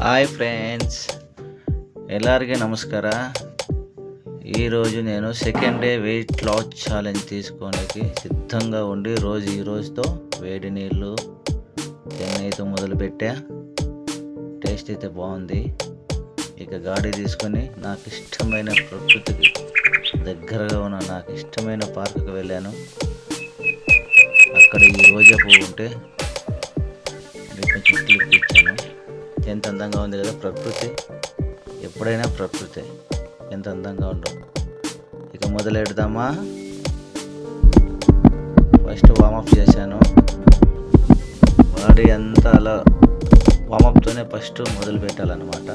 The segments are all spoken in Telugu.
ಹಾಯ್ ಫ್ರೆಂಡ್ಸ್ ಎಲ್ಲರಿಗೆ ನಮಸ್ಕಾರ ఈరోజు నేను second day weight loss challenge తీసుకోనికి సిద్ధంగా ఉండి రోజు ఈ రోజుతో వేడి నీళ్ళు చెన్నైతో మొదలుపెట్టా టేస్ట్ అయితే బాగుంది ఇక గాడి తీసుకొని నాకు ఇష్టమైన ప్రకృతికి దగ్గరగా ఉన్న నాకు ఇష్టమైన పార్కుకి వెళ్ళాను అక్కడ ఈ రోజా పువ్వు ఉంటే అది కొంచెం క్లిప్ ఇచ్చాను ఎంత అందంగా ఉంది కదా ప్రకృతి. ఎప్పుడైనా ప్రకృతి ఎంత అందంగా ఉండవు ఇక మొదలెడదామా? ఫస్ట్ వామప్ చేశాను. బాడీ అంతా అలా వామప్తోనే ఫస్ట్ మొదలు పెట్టాలన్నమాట.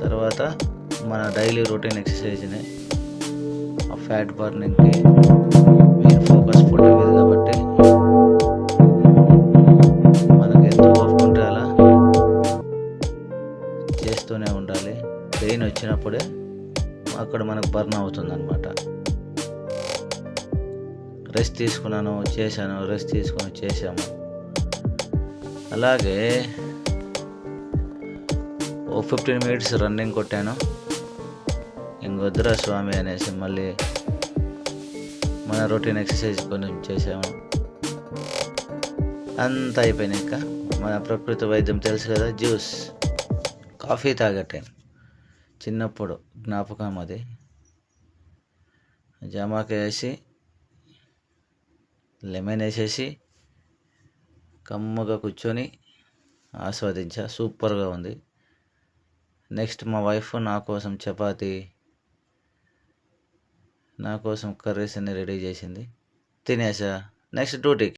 తర్వాత మన డైలీ రొటీన్ ఎక్సర్సైజ్ని ఆ ఫ్యాట్ బర్నింగ్కి మెయిన్ ఫోకస్ ఫుడ్ మీద కాబట్టి మనకి చేస్తూనే ఉండాలి. పెయిన్ వచ్చినప్పుడే అక్కడ మనకు బర్న్ అవుతుంది అనమాట రెస్ట్ తీసుకున్నాను చేశాను రెస్ట్ తీసుకొని చేశాము. అలాగే ఓ ఫిఫ్టీన్ మినిట్స్ రన్నింగ్ కొట్టాను. ఇంకొద్దురా స్వామి అనేసి మళ్ళీ మన రొటీన్ ఎక్సర్సైజ్ కొంచెం చేసాము అంతా అయిపోయినాక మన ప్రకృతి వైద్యం తెలుసు కదా జ్యూస్. కాఫీ తాగటాను చిన్నప్పుడు జ్ఞాపకం అది. జామాక వేసి లెమన్ వేసేసి కమ్మగా కూర్చొని ఆస్వాదించా. సూపర్గా ఉంది. నెక్స్ట్ మా వైఫ్ నా కోసం చపాతి నా కోసం కర్రీస్ అన్ని రెడీ చేసింది. తినేసా. నెక్స్ట్ డ్యూటీకి.